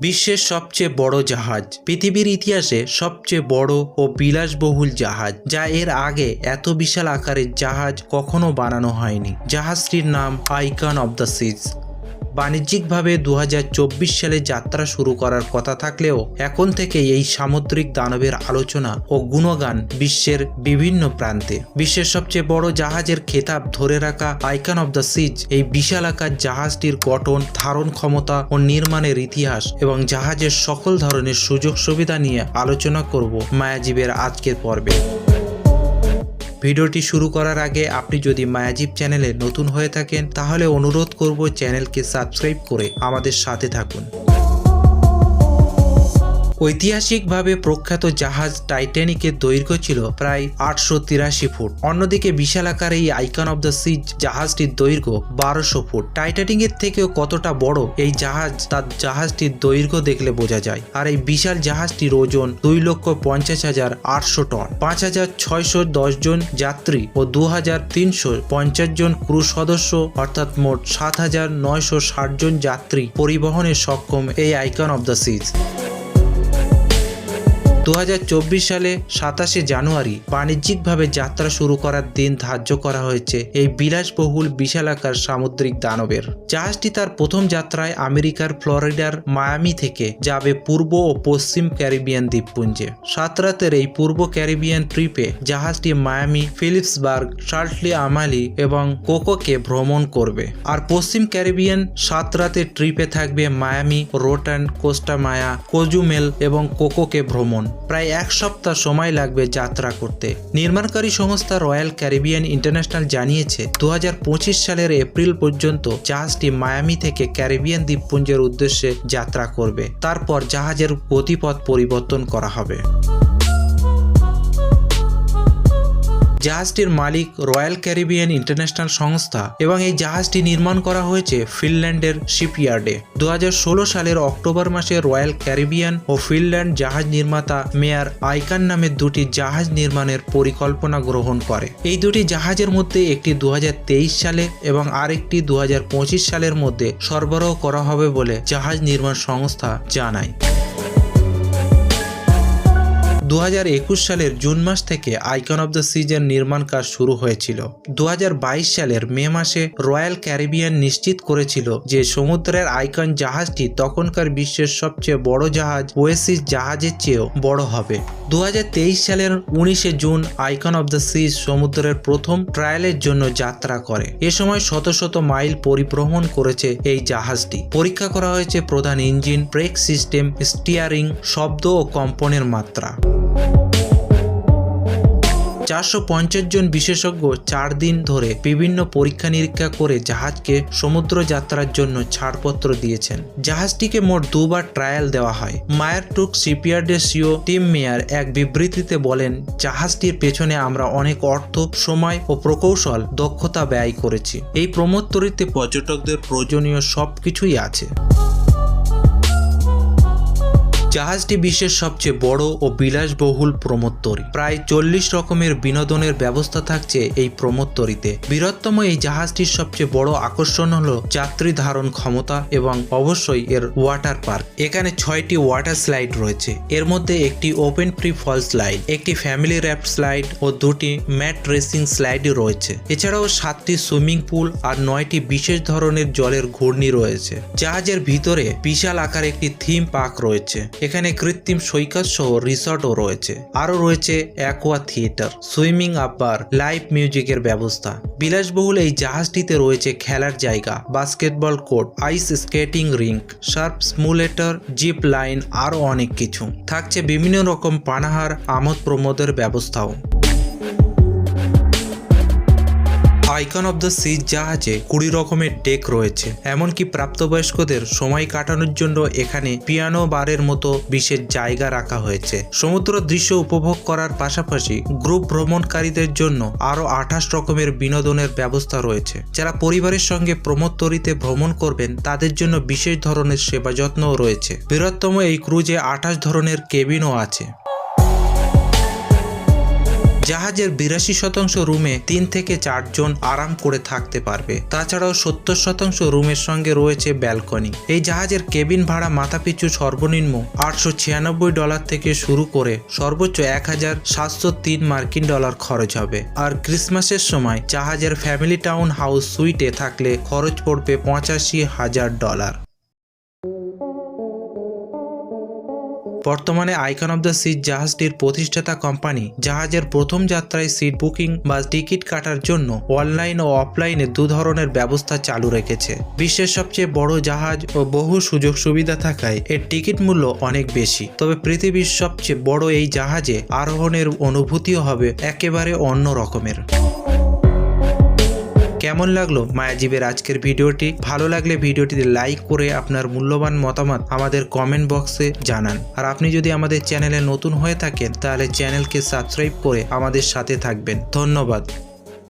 বিশ্বের সবচেয়ে বড় জাহাজ। পৃথিবীর ইতিহাসে সবচেয়ে বড় ও বিলাসবহুল জাহাজ, যা এর আগে এত বিশাল আকারের জাহাজ কখনো বানানো হয়নি। জাহাজটির নাম আইকন অব দ্য সিজ বাণিজ্যিকভাবে দু হাজার চব্বিশ সালে যাত্রা শুরু করার কথা থাকলেও এখন থেকে এই সামুদ্রিক দানবের আলোচনা ও গুণগান বিশ্বের বিভিন্ন প্রান্তে। বিশ্বের সবচেয়ে বড় জাহাজের খেতাব ধরে রাখা আইকন অব দ্য সিজ, এই বিশাল আকার জাহাজটির গঠন, ধারণ ক্ষমতা ও নির্মাণের ইতিহাস এবং জাহাজের সকল ধরনের সুযোগ সুবিধা নিয়ে আলোচনা করব মায়াজীবের আজকের পর্বে। ভিডিওটি শুরু করার আগে আপনি যদি মায়াজিব চ্যানেলে নতুন হয়ে থাকেন, তাহলে অনুরোধ করব চ্যানেলকে সাবস্ক্রাইব করে আমাদের সাথে থাকুন। ঐতিহাসিকভাবে প্রখ্যাত জাহাজ টাইটানিকের দৈর্ঘ্য ছিল প্রায় আটশো তিরাশি ফুট। অন্যদিকে বিশাল আকার এই আইকন অব দ্য সিজ জাহাজটির দৈর্ঘ্য বারোশো ফুট। টাইটানিকের থেকেও কতটা বড় এই জাহাজ, তার জাহাজটির দৈর্ঘ্য দেখলে বোঝা যায়। আর এই বিশাল জাহাজটির ওজন দুই লক্ষ পঞ্চাশ হাজার আটশো টন। পাঁচ হাজার ছয়শো দশ জন যাত্রী ও দু হাজার তিনশো পঞ্চাশ জন ক্রু সদস্য, অর্থাৎ মোট সাত হাজার নয়শো ষাট জন যাত্রী পরিবহনে সক্ষম এই আইকন অব দ্য সিজ দু হাজার চব্বিশ সালে সাতাশে জানুয়ারি বাণিজ্যিকভাবে যাত্রা শুরু করার দিন ধার্য করা হয়েছে এই বিলাসবহুল বিশালাকার সামুদ্রিক দানবের। জাহাজটি তার প্রথম যাত্রায় আমেরিকার ফ্লোরিডার মায়ামি থেকে যাবে পূর্ব ও পশ্চিম ক্যারিবিয়ান দ্বীপপুঞ্জে। সাত রাতের এই পূর্ব ক্যারিবিয়ান ট্রিপে জাহাজটি মায়ামি, ফিলিপসবার্গ শার্টলি আমালি এবং কোকোকে ভ্রমণ করবে। আর পশ্চিম ক্যারিবিয়ান সাত রাতের ট্রিপে থাকবে মায়ামি, রোটান, কোস্টামায়া, কোজুমেল এবং কোকোকে ভ্রমণ। প্রায় এক সপ্তাহ সময় লাগবে যাত্রা করতে। নির্মাণকারী সংস্থা রয়্যাল ক্যারিবিয়ান ইন্টারন্যাশনাল জানিয়েছে দু হাজার পঁচিশ সালের এপ্রিল পর্যন্ত জাহাজটি মায়ামি থেকে ক্যারিবিয়ান দ্বীপপুঞ্জের উদ্দেশ্যে যাত্রা করবে। তারপর জাহাজের গতিপথ পরিবর্তন করা হবে। জাহাজটির মালিক রয়্যাল ক্যারিবিয়ান ইন্টারন্যাশনাল সংস্থা এবং এই জাহাজটি নির্মাণ করা হয়েছে ফিনল্যান্ডের শিপইয়ার্ডে। দু হাজার ষোলো সালের অক্টোবর মাসে রয়্যাল ক্যারিবিয়ান ও ফিনল্যান্ড জাহাজ নির্মাতা মেয়ার আইকান নামের দুটি জাহাজ নির্মাণের পরিকল্পনা গ্রহণ করে। এই দুটি জাহাজের মধ্যে একটি দু হাজার তেইশ সালে এবং আরেকটি দু হাজার পঁচিশ সালের মধ্যে সরবরাহ করা হবে বলে জাহাজ নির্মাণ সংস্থা জানায়। দু হাজার একুশ সালের জুন মাস থেকে আইকন অব দ্য সিজের নির্মাণ কাজ শুরু হয়েছিল। দুহাজার বাইশ সালের মে মাসে রয়্যাল ক্যারিবিয়ান নিশ্চিত করেছিল যে সমুদ্রের আইকন জাহাজটি তখনকার বিশ্বের সবচেয়ে বড় জাহাজ ওয়েসিস জাহাজের চেয়েও বড় হবে। দু হাজার তেইশ সালের উনিশে June Icon of the Seas সমুদ্রের প্রথম ট্রায়ালের জন্য যাত্রা করে। এ সময় শত শত মাইল পরিভ্রমণ করেছে এই জাহাজটি। পরীক্ষা করা হয়েছে প্রধান ইঞ্জিন, ব্রেক সিস্টেম, স্টিয়ারিং, শব্দ ও কম্পনের মাত্রা। চারশো পঞ্চাশ জন বিশেষজ্ঞ চার দিন ধরে বিভিন্ন পরীক্ষা নিরীক্ষা করে জাহাজকে সমুদ্র যাত্রার জন্য ছাড়পত্র দিয়েছেন। জাহাজটিকে মোট দুবার ট্রায়াল দেওয়া হয়। মায়ার টুক শিপইয়ার্ডের সিও টিম মেয়ার এক বিবৃতিতে বলেন, জাহাজটির পেছনে আমরা অনেক অর্থ, সময় ও প্রকৌশল দক্ষতা ব্যয় করেছি। এই প্রমোত্তরিতে পর্যটকদের প্রয়োজনীয় সব কিছুই আছে। জাহাজটি বিশ্বের সবচেয়ে বড় ও বিলাসবহুল প্রমোত্তরী। প্রায় চল্লিশ রকমের বিনোদনের ব্যবস্থা থাকছে এই প্রমোত্তরীতে। বৃহত্তম এই জাহাজটির সবচেয়ে বড় আকর্ষণ হল যাত্রী ধারণ ক্ষমতা এবং অবশ্যই এর ওয়াটার পার্ক। এখানে ছয়টি ওয়াটার স্লাইড রয়েছে। এর মধ্যে একটি ওপেন ফ্রি ফল স্লাইড, একটি ফ্যামিলি র্যাপ স্লাইড ও দুটি ম্যাট রেসিং স্লাইড রয়েছে। এছাড়াও সাতটি সুইমিং পুল আর নয়টি বিশেষ ধরনের জলের ঘূর্ণি রয়েছে। জাহাজের ভিতরে বিশাল আকার একটি থিম পার্ক রয়েছে। এখানে কৃত্রিম সৈকত সহ রিসর্টও রয়েছে। আরও রয়েছে aqua theatre swimming upper live মিউজিকের ব্যবস্থা। বিলাসবহুল এই জাহাজটিতে রয়েছে খেলার জায়গা basketball court ice skating rink surf simulator zip line আরও অনেক কিছু। থাকছে বিভিন্ন রকম পানাহার আমোদ প্রমোদের ব্যবস্থাও। আইকন অব দ্য সিজ জাহাজে কুড়ি রকমের ডেক রয়েছে। এমনকি প্রাপ্তবয়স্কদের সময় কাটানোর জন্য এখানে পিয়ানো বারের মতো বিশেষ জায়গা রাখা হয়েছে। সমুদ্র দৃশ্য উপভোগ করার পাশাপাশি গ্রুপ ভ্রমণকারীদের জন্য আরও আঠাশ রকমের বিনোদনের ব্যবস্থা রয়েছে। যারা পরিবারের সঙ্গে প্রমোত্তরিতে ভ্রমণ করবেন, তাদের জন্য বিশেষ ধরনের সেবা যত্নও রয়েছে। বৃহত্তম এই ক্রুজে আঠাশ ধরনের কেবিনও আছে। জাহাজের বিরাশি শতাংশ রুমে তিন থেকে চারজন আরাম করে থাকতে পারবে। তাছাড়াও সত্তর শতাংশ রুমের সঙ্গে রয়েছে ব্যালকনি। এই জাহাজের কেবিন ভাড়া মাথাপিছু সর্বনিম্ন আটশো ছিয়ানব্বই ডলার থেকে শুরু করে সর্বোচ্চ এক হাজার সাতশো তিন মার্কিন ডলার খরচ হবে। আর ক্রিসমাসের সময় জাহাজের ফ্যামিলি টাউন হাউস সুইটে থাকলে খরচ পড়বে পঁচাশি হাজার ডলার। বর্তমানে আইকন অব দ্য সিট জাহাজটির প্রতিষ্ঠাতা কোম্পানি জাহাজের প্রথম যাত্রায় সিট বুকিং বা টিকিট কাটার জন্য অনলাইন ও অফলাইনে দু ধরনের ব্যবস্থা চালু রেখেছে। বিশ্বের সবচেয়ে বড় জাহাজ ও বহু সুযোগ সুবিধা থাকায় এর টিকিট মূল্য অনেক বেশি। তবে পৃথিবীর সবচেয়ে বড় এই জাহাজে আরোহণের অনুভূতিও হবে একেবারে অন্য রকমের। কেমন লাগল মায়াজীবের আজকের ভিডিওটি? ভালো লাগলে ভিডিওটিতে লাইক করে আপনার মূল্যবান মতামত আমাদের কমেন্ট বক্সে জানান। আর আপনি যদি আমাদের চ্যানেলে নতুন হয়ে থাকেন, তাহলে চ্যানেলকে সাবস্ক্রাইব করে আমাদের সাথে থাকবেন। ধন্যবাদ।